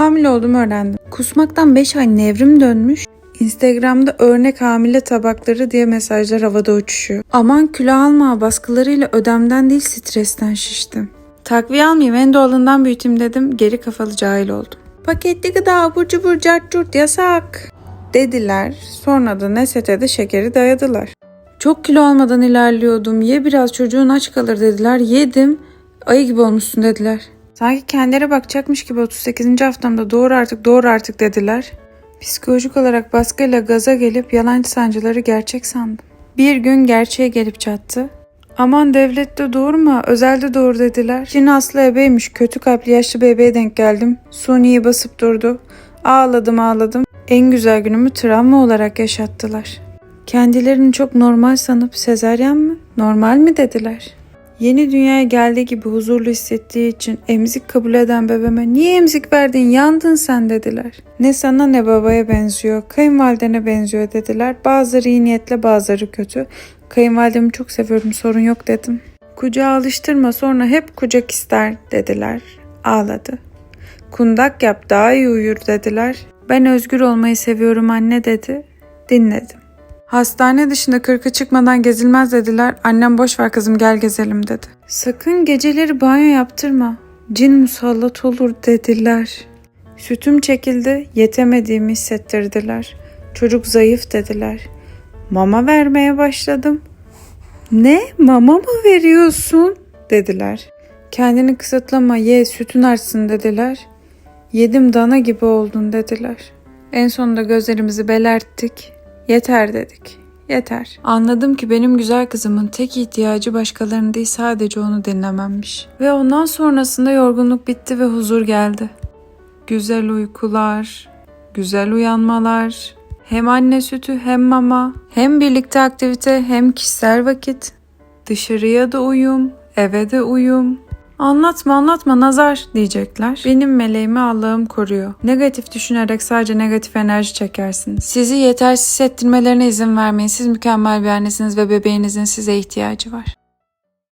Hamile olduğumu öğrendim. Kusmaktan 5 ay nevrim dönmüş. Instagram'da örnek hamile tabakları diye mesajlar havada uçuşuyor. Aman kilo alma baskılarıyla ödemden değil stresten şiştim. Takviye almayayım en doğalından büyüteyim dedim. Geri kafalı cahil oldum. Paketli gıda abur cubur cart curt yasak dediler. Sonra da Neset'e de şekeri dayadılar. Çok kilo almadan ilerliyordum. Ye biraz çocuğun aç kalır dediler. Yedim. Ayı gibi olmuşsun dediler. Sanki kendileri bakacakmış gibi 38. haftamda doğru artık doğru artık dediler. Psikolojik olarak baskıyla gaza gelip yalancı sancıları gerçek sandım. Bir gün gerçeğe gelip çattı. Aman devlette doğurma, özelde doğur dediler. Cin aslı ebeymiş, kötü kalpli yaşlı bebeğe denk geldim. Suni'yi basıp durdu. Ağladım ağladım. En güzel günümü travma olarak yaşattılar. Kendilerini çok normal sanıp sezeryan mı, normal mi dediler. Yeni dünyaya geldiği gibi huzurlu hissettiği için emzik kabul eden bebeğime niye emzik verdin yandın sen dediler. Ne sana ne babaya benziyor, kayınvalidene benziyor dediler. Bazıları iyi niyetle bazıları kötü. Kayınvalidemi çok seviyorum sorun yok dedim. Kucağa alıştırma sonra hep kucak ister dediler. Ağladı. Kundak yap daha iyi uyur dediler. Ben özgür olmayı seviyorum anne dedi. Dinledim. Hastane dışında kırkı çıkmadan gezilmez dediler. Annem boş ver kızım gel gezelim dedi. Sakın geceleri banyo yaptırma. Cin musallat olur dediler. Sütüm çekildi, yetemediğimi hissettirdiler. Çocuk zayıf dediler. Mama vermeye başladım. Ne? Mama mı veriyorsun? dediler. Kendini kısıtlama ye sütün artsın dediler. Yedim dana gibi oldun dediler. En sonunda gözlerimizi belerttik. Yeter dedik. Yeter. Anladım ki benim güzel kızımın tek ihtiyacı başkalarının değil sadece onu dinlememmiş. Ve ondan sonrasında yorgunluk bitti ve huzur geldi. Güzel uykular, güzel uyanmalar, hem anne sütü hem mama, hem birlikte aktivite hem kişisel vakit. Dışarıya da uyum, eve de uyum. Anlatma anlatma nazar diyecekler. Benim meleğimi Allah'ım koruyor. Negatif düşünerek sadece negatif enerji çekersiniz. Sizi yetersiz hissettirmelerine izin vermeyin. Siz mükemmel bir annesiniz ve bebeğinizin size ihtiyacı var.